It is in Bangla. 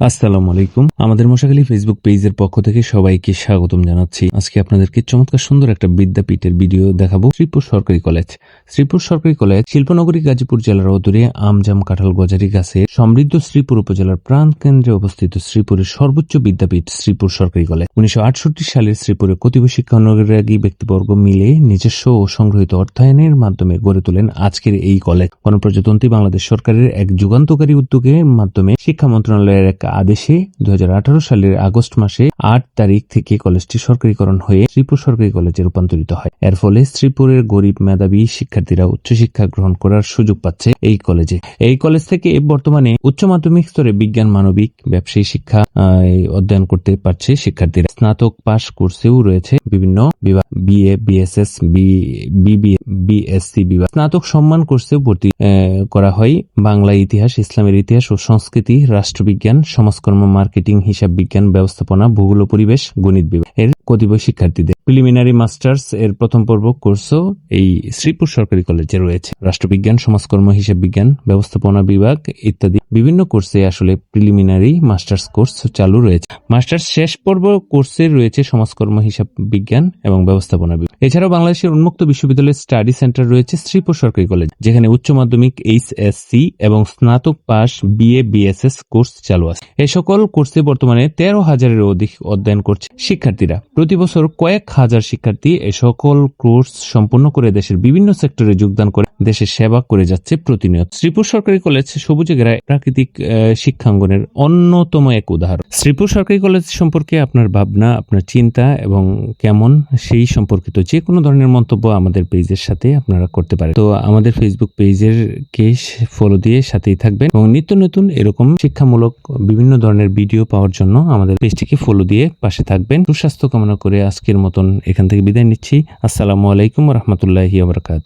আসসালামু আলাইকুম। আমাদের মশাখালী ফেসবুক পেজের পক্ষ থেকে সবাইকে স্বাগতম জানাচ্ছি। আজকে আপনাদেরকে চমৎকার সুন্দর একটা বিদ্যাপীঠের ভিডিও দেখাবো শ্রীপুর সরকারি কলেজ। শ্রীপুর সরকারি কলেজ শিল্পনগরী, গাজীপুর জেলার অদূরে আমজাম কাঁঠাল গজারি গাছে সমৃদ্ধ শ্রীপুর উপজেলার প্রাণ কেন্দ্রে অবস্থিত শ্রীপুরের সর্বোচ্চ বিদ্যাপীঠ শ্রীপুর সরকারি কলেজ। উনিশশো সালের শ্রীপুরের কতিপয় শিক্ষানুরাগী ব্যক্তিবর্গ মিলে নিজস্ব ও সংগ্রহিত অর্থায়নের মাধ্যমে গড়ে তোলেন আজকের এই কলেজ। গণপ্রজাতন্ত্রী বাংলাদেশ সরকারের এক যুগান্তকারী উদ্যোগের মাধ্যমে শিক্ষা মন্ত্রণালয়ের এক আদেশে দু হাজার আঠারো সালের আগস্ট মাসে আট তারিখ থেকে কলেজটি সরকারিকরণ হয়ে শ্রীপুর সরকারি কলেজে রূপান্তরিত হয়। এর ফলে শ্রীপুরের গরিব মেধাবী শিক্ষার্থীরা উচ্চশিক্ষা গ্রহণ করার সুযোগ পাচ্ছে এই কলেজে। এই কলেজ থেকে বর্তমানে উচ্চ মাধ্যমিক স্তরে বিজ্ঞান, মানবিক, ব্যবসায়ী শিক্ষা অধ্যয়ন করতে পারছে শিক্ষার্থীরা। স্নাতক পাশ কোর্সেও রয়েছে বিভিন্ন বিভাগ, বিএ, বিএসএস বিএসসি বিভাগ। স্নাতক সম্মান কোর্সেও ভর্তি করা হয় বাংলা ইতিহাস, ইসলামের ইতিহাস ও সংস্কৃতি, রাষ্ট্রবিজ্ঞান, সমাজকর্ম, মার্কেটিং, হিসাব বিজ্ঞান, ব্যবস্থাপনা, ভূগোল ও পরিবেশ, গণিত বিভাগ এর কতিপয় শিক্ষার্থীদের। প্রিলিমিনারি মাস্টার্স এর প্রথম পর্ব কোর্সও এই শ্রীপুর সরকারি কলেজে রয়েছে। রাষ্ট্রবিজ্ঞান, সমাজকর্ম হিসাব বিজ্ঞান ব্যবস্থাপনা বিভাগ ইত্যাদি বিভিন্ন কোর্সে আসলে প্রিলিমিনারি মাস্টার্স কোর্স চালু রয়েছে। মাস্টার্স শেষ পর্ব কোর্সে রয়েছে সমাজকর্ম, হিসাব বিজ্ঞান এবং ব্যবস্থাপনা এছাড়াও বাংলাদেশের উন্মুক্ত বিশ্ববিদ্যালয়ের স্টাডি সেন্টার রয়েছে শ্রীপুর সরকারি কলেজ যেখানে উচ্চ মাধ্যমিক এইচ এইচএসসি এবং স্নাতক পাস বিএ বিএসএস কোর্স চালু আছে। এ সকল কোর্সে বর্তমানে তেরো হাজারের অধিক অধ্যয়ন করছে শিক্ষার্থীরা। প্রতি বছর কয়েক হাজার শিক্ষার্থী এ সকল কোর্স সম্পূর্ণ করে দেশের বিভিন্ন সেক্টরে যোগদান করে দেশের সেবা করে যাচ্ছে প্রতিনিয়ত। শ্রীপুর সরকারি কলেজ সবুজে ঘেরায় প্রাকৃতিক শিক্ষাঙ্গনের অন্যতম এক উদাহরণ। শ্রীপুর সরকারি কলেজ সম্পর্কে আপনার ভাবনা, আপনার চিন্তা এবং কেমন সেই সম্পর্কিত যে কোনো ধরনের মন্তব্য আমাদের পেজের সাথে আপনারা করতে পারেন। তো আমাদের ফেসবুক পেজের কে ফলো দিয়ে সাথেই থাকবেন এবং নিত্য নতুন এরকম শিক্ষামূলক বিভিন্ন ধরনের ভিডিও পাওয়ার জন্য আমাদের পেজটিকে ফলো দিয়ে পাশে থাকবেন। সুস্বাস্থ্য কামনা করে আজকের মতন এখান থেকে বিদায় নিচ্ছি। আসসালামু আলাইকুম রহমতুল্লাহি আবরকাত